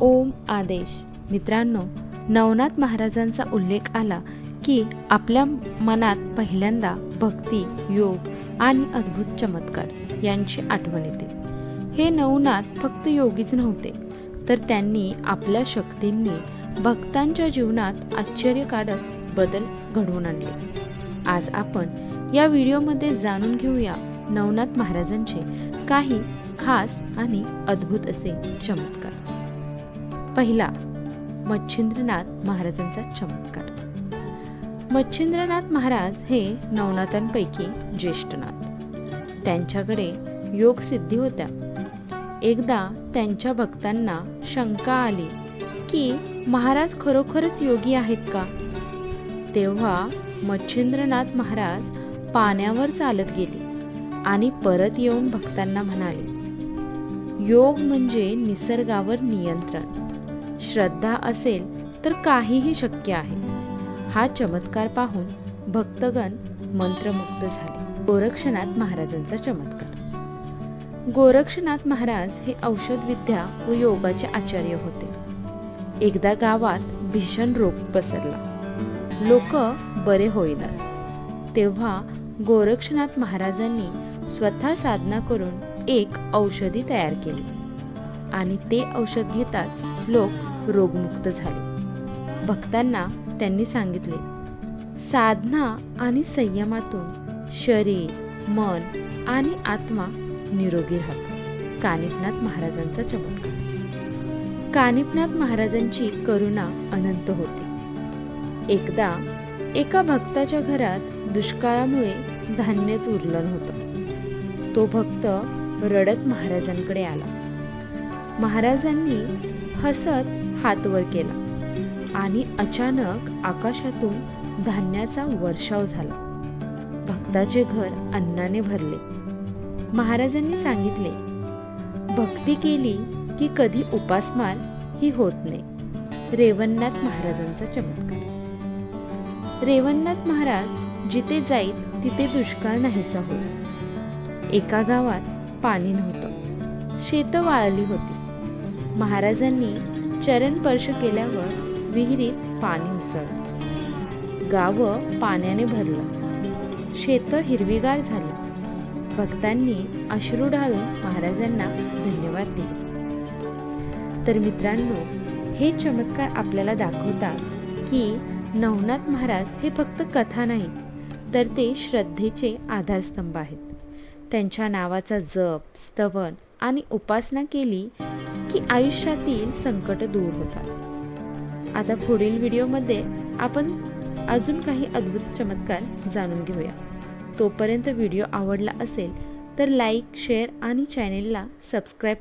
ओम आदेश. मित्रांनो नवनाथ महाराजांचा उल्लेख आला की आपल्या मनात पहिल्यांदा भक्ती योग आणि अद्भुत चमत्कार यांची आठवण येते. हे नवनाथ फक्त योगीच नव्हते तर त्यांनी आपल्या शक्तींनी भक्तांच्या जीवनात आश्चर्यकारक बदल घडवून आणले. आज आपण या व्हिडिओमध्ये जाणून घेऊया नवनाथ महाराजांचे काही खास आणि अद्भुत असे चमत्कार. पहिला मच्छिंद्रनाथ महाराजांचा चमत्कार. मच्छिंद्रनाथ महाराज हे नवनाथांपैकी ज्येष्ठनाथ त्यांच्याकडे योग सिद्धी होत्या. एकदा त्यांच्या भक्तांना शंका आली की महाराज खरोखरच योगी आहेत का? तेव्हा मच्छिंद्रनाथ महाराज पाण्यावर चालत गेले आणि परत येऊन भक्तांना म्हणाले योग म्हणजे निसर्गावर नियंत्रण. श्रद्धा असेल तर काहीही शक्य आहे. हा चमत्कार पाहून भक्तगण मंत्रमुग्ध झाले. गोरक्षनाथ महाराजांचा चमत्कार. गोरक्षनाथ महाराज हे औषधविद्या व योगाचे आचार्य होते. एकदा गावात भीषण रोग पसरला. लोक बरे होईना. तेव्हा गोरक्षनाथ महाराजांनी स्वतः साधना करून एक औषधी तयार केली. आणि ते औषध घेताच लोक रोगमुक्त झाले. भक्तांना त्यांनी सांगितले साधना आणि संयमातून शरीर मन आणि आत्मा निरोगी राहतो कानिपनाथ महाराजांचा चमत्कार. कानिपनाथ महाराजांची करुणा अनंत होती. एकदा एका भक्ताच्या घरात दुष्काळामुळे धान्यच उरलं नव्हतं. तो भक्त रडत महाराजांकडे आला. महाराजांनी हसत हात वर केला. आणि अचानक आकाशातून धान्याचा वर्षाव झाला. भक्ताचे घर अन्नाने भरले. महाराजांनी सांगितले भक्ती केली की कधी उपासमार ही होत नाही. रेवणनाथ महाराजांचा चमत्कार. रेवणनाथ महाराज जिथे जाईल तिथे दुष्काळ नाहीसा होईल एका गावात पाणी नव्हतं. शेत वाळली होती. महाराजांनी चरण स्पर्श केल्यावर विहिरीत पाणी उसळलं. गाव पाण्याने भरलं. शेत हिरवीगार झाली. भक्तांनी अश्रू ढाळून महाराजांना धन्यवाद दिले. तर मित्रांनो हे चमत्कार आपल्याला दाखवतात की नवनाथ महाराज हे फक्त कथा नाहीत तर ते श्रद्धेचे आधारस्तंभ आहेत. त्यांच्या नावाचा जप स्तवन आणि उपासना केली की आयुष्यातील संकट दूर होतात. आता पुढील व्हिडिओमध्ये आपण अजून काही अद्भुत चमत्कार जाणून घेऊया. तोपर्यंत व्हिडिओ आवडला असेल तर लाईक शेअर आणि चॅनेलला सबस्क्राईब